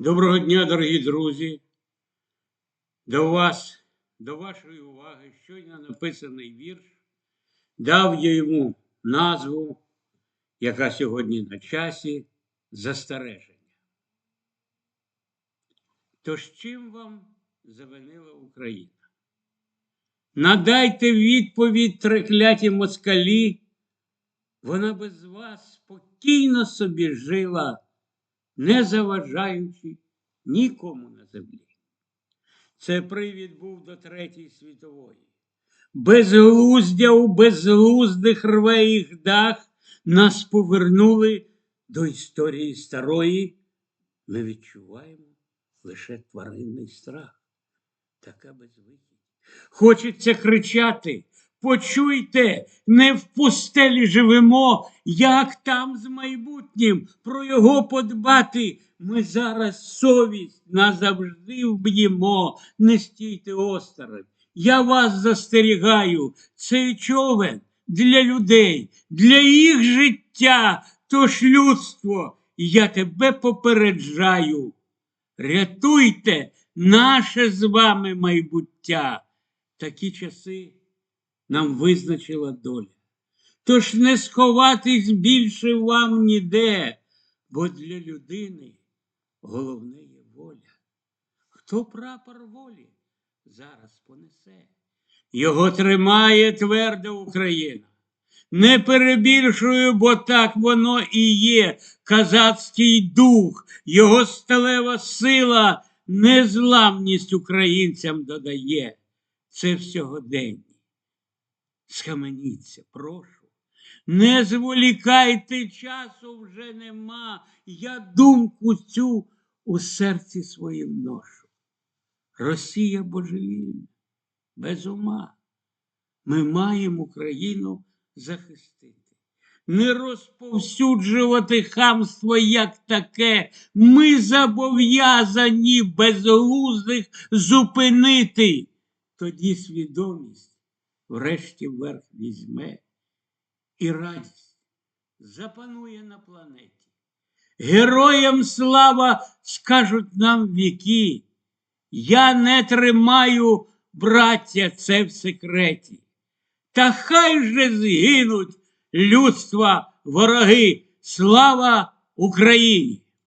Доброго дня, дорогі друзі. До вас, до вашої уваги, щойно написаний вірш дав я йому назву, яка сьогодні на часі застереження. Тож чим вам завинила Україна? Надайте відповідь трекляті москалі, вона без вас спокійно собі жила не заважаючи нікому на землі. Це привід був до Третьої світової. Безглуздя у безглуздих рве їх дах нас повернули до історії старої. Ми відчуваємо лише тваринний страх. Така безвихідь. Хочеться кричати. Почуйте, не в пустелі живемо, як там з майбутнім про його подбати. Ми зараз совість назавжди вб'ємо, не стійте осторонь. Я вас застерігаю, цей човен для людей, для їх життя, тож людство, я тебе попереджаю. Рятуйте наше з вами майбуття. Такі часи нам визначила доля. Тож не сховатись більше вам ніде, бо для людини головне є воля. Хто прапор волі зараз понесе? Його тримає тверда Україна. Не перебільшую, бо так воно і є. Казацький дух, його сталева сила, незламність українцям додає. Це всьогодення. Схаменіться, прошу. Не зволікайте, часу вже нема. Я думку цю у серці своїм ношу. Росія божевільна, без ума. Ми маємо Україну захистити. Не розповсюджувати хамство як таке. Ми зобов'язані безглуздих зупинити. Тоді свідомість врешті верх візьме і радість запанує на планеті. Героям слава скажуть нам віки. Я не тримаю, браття, це в секреті. Та хай же згинуть людства вороги. Слава Україні!